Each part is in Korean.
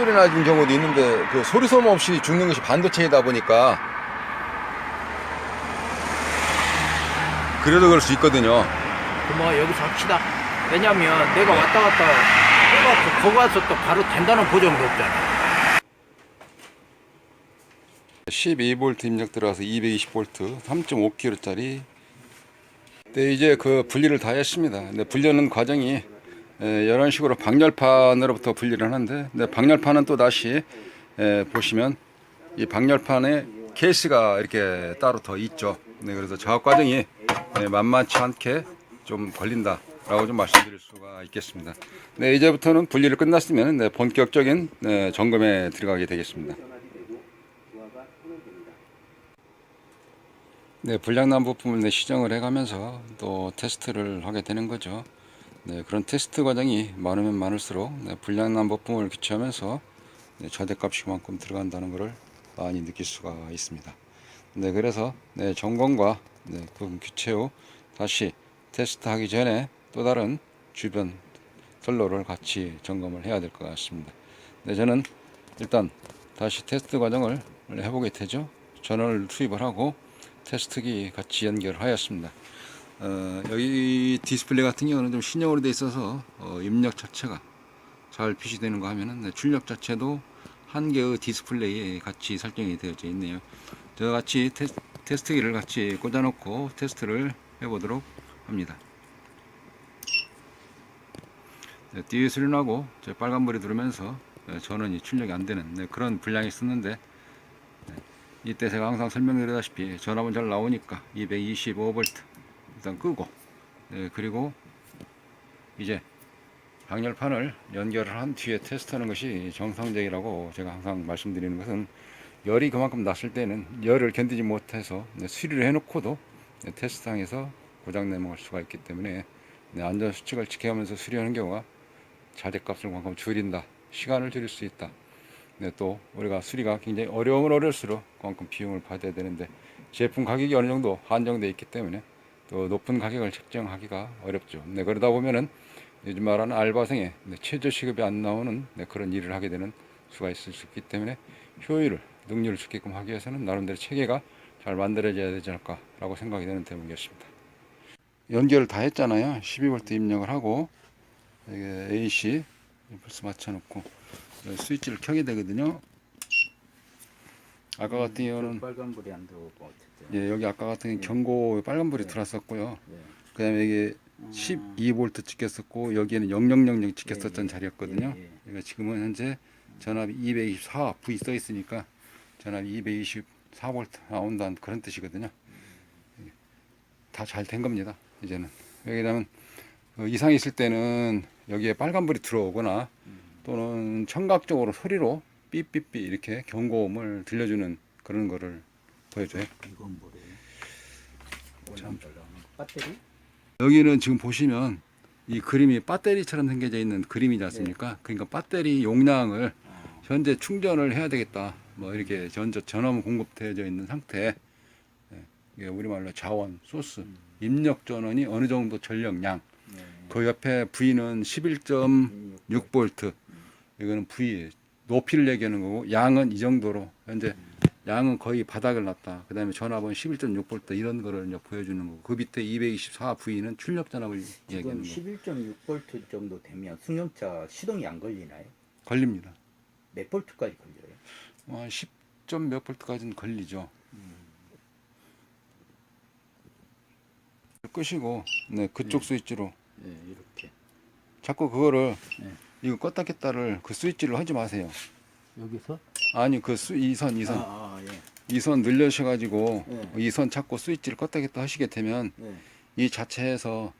소리 나는 경우도 있는데 그 소리 소음 없이 죽는 것이 반도체이다 보니까 그래도 그럴 수 있거든요. 그뭐 여기서 합시다. 왜냐면 내가 왔다 갔다 해갖고 거기 와서 또 바로 된다는 보장도 없잖아. 12V 입력 들어가서 220V 3.5kg짜리 네, 이제 그 분리를 다 했습니다. 근데 분리하는 과정이 에, 이런 식으로 방열판으로부터 분리를 하는데 근데 방열판은 또 다시 에, 보시면 이 방열판에 케이스가 이렇게 따로 더 있죠. 네, 그래서 작업 과정이 네, 만만치 않게 좀 걸린다 라고 좀 말씀드릴 수가 있겠습니다. 네, 이제부터는 분리를 끝났으면 네, 본격적인 네, 점검에 들어가게 되겠습니다. 네, 불량난 부품을 네, 시정을 해가면서 또 테스트를 하게 되는 거죠. 네, 그런 테스트 과정이 많으면 많을수록 네, 불량난 부품을 교체하면서 네, 저대값이 그만큼 들어간다는 것을 많이 느낄 수가 있습니다. 네, 그래서 네, 점검과 네, 부품 교체 후 다시 테스트하기 전에 또 다른 주변 선로를 같이 점검을 해야 될 것 같습니다. 네, 저는 일단 다시 테스트 과정을 해보게 되죠. 전원을 투입을 하고 테스트기 같이 연결하였습니다. 어, 여기 디스플레이 같은 경우는 좀 신형으로 되어 있어서 어, 입력 자체가 잘 표시되는 거 하면은 네, 출력 자체도 한 개의 디스플레이에 같이 설정이 되어져 있네요. 저와 같이 테스, 테스트기를 같이 꽂아놓고 테스트를 해보도록 합니다. 네, 뒤에 소리 나고 저 빨간불이 들어오면서 네, 전원이 출력이 안 되는 네, 그런 불량이 있었는데 이때 제가 항상 설명드리다시피 전압은 잘 나오니까 225V 일단 끄고 네, 그리고 이제 방열판을 연결을 한 뒤에 테스트하는 것이 정상적이라고 제가 항상 말씀드리는 것은 열이 그만큼 났을 때는 열을 견디지 못해서 네, 수리를 해놓고도 네, 테스트장에서 고장 내먹을 수가 있기 때문에 네, 안전 수칙을 지켜가면서 수리하는 경우가 자재값을 그만큼 줄인다 시간을 줄일 수 있다. 네, 또 우리가 수리가 굉장히 어려우면 어려울수록 그만큼 비용을 받아야 되는데 제품 가격이 어느 정도 한정되어 있기 때문에 또 높은 가격을 책정하기가 어렵죠. 네, 그러다 보면은 요즘 말하는 알바생의 네, 최저 시급이 안 나오는 네, 그런 일을 하게 되는 수가 있을 수 있기 때문에 효율을 능률을 좋게끔 하기 위해서는 나름대로 체계가 잘 만들어져야 되지 않을까라고 생각이 되는 대목이었습니다. 연결을 다 했잖아요. 12V 입력을 하고 이게 AC 임플스 맞춰놓고 스위치를 켜게 되거든요. 아까 같은 경우는 빨간불이 안 들어오고 어쨌든. 예, 여기 아까 같은 경우 경고 빨간불이 들어왔었고요. 네. 그다음에 이게 12V 찍혔었고 여기에는 0000 찍혔었던 예, 예. 자리였거든요. 예, 예. 그러니까 지금은 현재 전압이 224 V 써 있으니까 전압이 224V 나온다는 그런 뜻이거든요. 다 잘 된 겁니다. 이제는 여기다면 어, 이상이 있을 때는 여기에 빨간불이 들어오거나 또는 청각적으로 소리로 삐삐삐 이렇게 경고음을 들려주는 그런 거를 보여줘요. 이건 뭐래? 참. 배터리? 여기는 지금 보시면 이 그림이 배터리처럼 생겨져 있는 그림이지 않습니까? 그러니까 배터리 용량을 현재 충전을 해야 되겠다. 뭐 이렇게 전저 전원 공급되어져 있는 상태. 예, 이게 우리말로 자원, 소스, 입력 전원이 어느 정도 전력량. 네. 그 옆에 V는 11.6V. 이거는 V 높이를 얘기하는 거고 양은 이 정도로 현재 양은 거의 바닥을 놨다. 그다음에 전압은 11.6V 이런 거를 이제 보여주는 거고 그 밑에 224V는 출력 전압을 지금 얘기하는 거. 11.6V 정도 되면 승용차 시동이 안 걸리나요? 걸립니다. 몇 볼트까지 걸려요? 어, 10점 몇 볼트까지는 걸리죠. 끄시고 네 그쪽 스위치로 네, 이렇게. 자꾸 그거를 네. 이거 껐다 켰다를 그 스위치를 하지 마세요. 여기서? 아니 그 스, 이선 이선 아, 아 예. 이선 늘려셔 가지고 네. 이선 찾고 스위치를 껐다 켰다 하시게 되면 네. 이 자체에서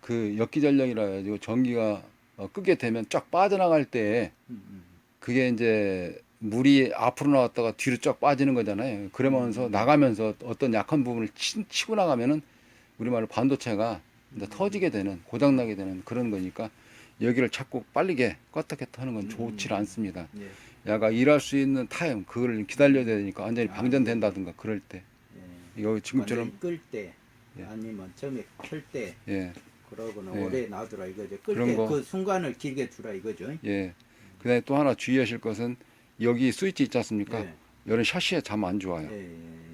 그 역기 전력이라 해가지고 전기가 어, 끄게 되면 쫙 빠져나갈 때 음, 음. 그게 이제 물이 앞으로 나왔다가 뒤로 쫙 빠지는 거잖아요. 그러면서 나가면서 어떤 약한 부분을 치, 치고 나가면은 우리말로 반도체가 이제 터지게 되는 고장나게 되는 그런 거니까 여기를 자꾸 빠르게 껐다 켰다 하는 건 좋지 않습니다. 예. 야가 일할 수 있는 타임 그걸 기다려야 되니까 완전히 방전된다든가 그럴 때 예. 이거 지금처럼 완전히 끌 때, 예. 아니면 처음에 켤 때, 예, 그러고는 예. 오래 놔두라 이거죠. 끌 그런 때 거. 그 순간을 길게 두라 이거죠. 예. 그다음에 또 하나 주의하실 것은 여기 스위치 있지 않습니까? 예. 이런 샤시에 참안 좋아요. 예, 예.